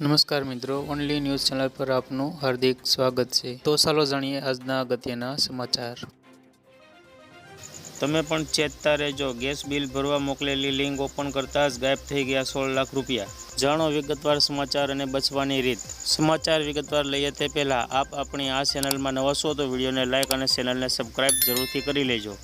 નમસ્કાર મિત્રો only news channel પર આપનું હાર્દિક સ્વાગત છે. તો ચાલો જાણીએ આજના અગત્યના સમાચાર. તમે પણ ચેતતા રહેજો. ગેસ બિલ ભરવા મોકલેલી લિંક ઓપન કરતાં જ ગાયબ થઈ ગયા સોળ લાખ રૂપિયા. જાણો વિગતવાર સમાચાર અને બચવાની રીત. સમાચાર વિગતવાર લઈએ તે પહેલાં આપ આપણી આ ચેનલમાં નવા તો વિડીયોને લાઇક અને ચેનલને સબસ્ક્રાઈબ જરૂરથી કરી લેજો.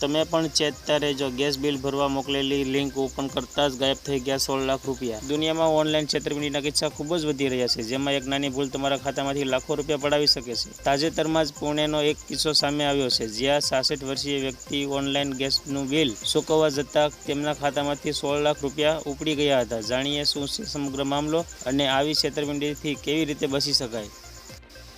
તમે પણ ચેતતા રહેજો ગેસ બિલ ભરવા મોકલેલી લિંક ઓપન કરતાં જ ગાયબ થઈ ગયા સોળ લાખ રૂપિયા. દુનિયામાં ઓનલાઈન છેતરપિંડીના કિસ્સા ખૂબ જ વધી રહ્યા છે, જેમાં એક નાની ભૂલ તમારા ખાતામાંથી લાખો રૂપિયા પડાવી શકે છે. તાજેતરમાં જ પુણેનો એક કિસ્સો સામે આવ્યો છે, જ્યાં સાસઠ વર્ષીય વ્યક્તિ ઓનલાઈન ગેસનું બિલ ચૂકવવા જતાં તેમના ખાતામાંથી સોળ લાખ રૂપિયા ઉપડી ગયા હતા. જાણીએ શું છે સમગ્ર મામલો અને આવી છેતરપિંડીથી કેવી રીતે બચી શકાય?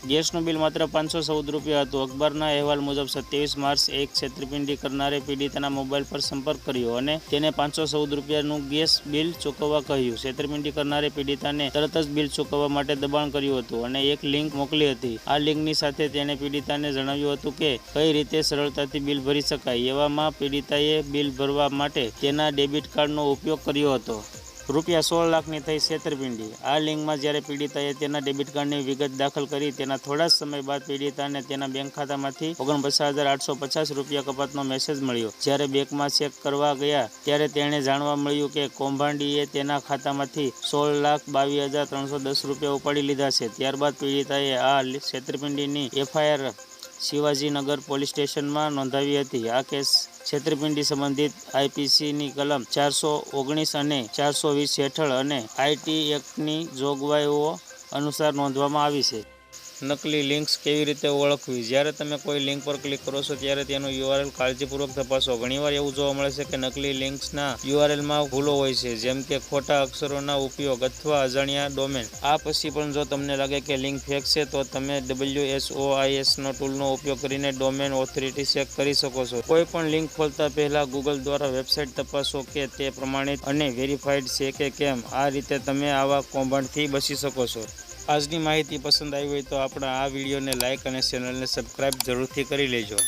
ગેસનું બિલ માત્ર પાંચસો ચૌદ રૂપિયા હતું. અખબારના અહેવાલ મુજબ સત્યાવીસ માર્ચ એક છેતરપિંડી કરનારે પીડિતાના મોબાઈલ પર સંપર્ક કર્યો અને તેને પાંચસો ચૌદ રૂપિયાનું ગેસ બિલ ચૂકવવા કહ્યું. છેતરપિંડી કરનારે પીડિતાને તરત જ બિલ ચૂકવવા માટે દબાણ કર્યું હતું અને એક લિંક મોકલી હતી. આ લિંકની સાથે તેણે પીડિતાને જણાવ્યું હતું કે, કઈ રીતે સરળતાથી બિલ ભરી શકાય? એવામાં પીડિતાએ બિલ ભરવા માટે તેના ડેબિટ કાર્ડનો ઉપયોગ કર્યો હતો. રૂપિયા સોળ લાખની થઈ છેતરપિંડી. આ લિંકમાં જ્યારે પીડિતાએ તેના ડેબિટ કાર્ડની વિગત દાખલ કરી તેના થોડા સમય બાદ પીડિતાને તેના બેંક ખાતામાંથી ઓગણપચાસ હજાર આઠસો પચાસ રૂપિયા કપાતનો મેસેજ મળ્યો. જ્યારે બેંકમાં ચેક કરવા ગયા ત્યારે તેણે જાણવા મળ્યું કે કૌભાંડીએ તેના ખાતામાંથી સોળ લાખ બાવીસ હજાર ત્રણસો દસ રૂપિયા ઉપાડી લીધા છે. ત્યારબાદ પીડિતાએ આ છેતરપિંડીની એફઆઈઆર શિવાજીનગર પોલીસ સ્ટેશનમાં નોંધાવી હતી. આ કેસ છેતરપિંડી સંબંધિત આઈપીસીની કલમ ચારસો ઓગણીસ અને ચારસો વીસ હેઠળ અને આઈટી એક્ટની જોગવાઈઓ અનુસાર નોંધવામાં આવી છે. નકલી લિંક્સ કેવી રીતે ઓળખવી? જ્યારે તમે કોઈ લિંક પર ક્લિક કરો છો, ત્યારે તેનું યુઆરએલ કાળજીપૂર્વક તપાસો. ઘણીવાર એવું જોવા મળે છે કે નકલી લિંક્સના યુઆરએલમાં ભૂલો હોય છે, જેમ કે ખોટા અક્ષરોના ઉપયોગ અથવા અજાણ્યા ડોમેન. આ પછી પણ જો તમને લાગે કે લિંક ફેક છે, તો તમે ડબલ્યુએસઓઆઈએસનો ટૂલનો ઉપયોગ કરીને ડોમેન ઓથોરિટી ચેક કરી શકો છો. કોઈ પણ લિંક ખોલતા પહેલા ગૂગલ દ્વારા વેબસાઇટ તપાસો કે તે પ્રમાણિત અને વેરીફાઈડ છે કે કેમ. આ રીતે તમે આવા કૌભાંડથી બચી શકો છો. આજની માહિતી પસંદ આવી હોય તો આપણા આ વિડીયોને લાઇક અને ચેનલને સબસ્ક્રાઈબ જરૂરથી કરી લેજો.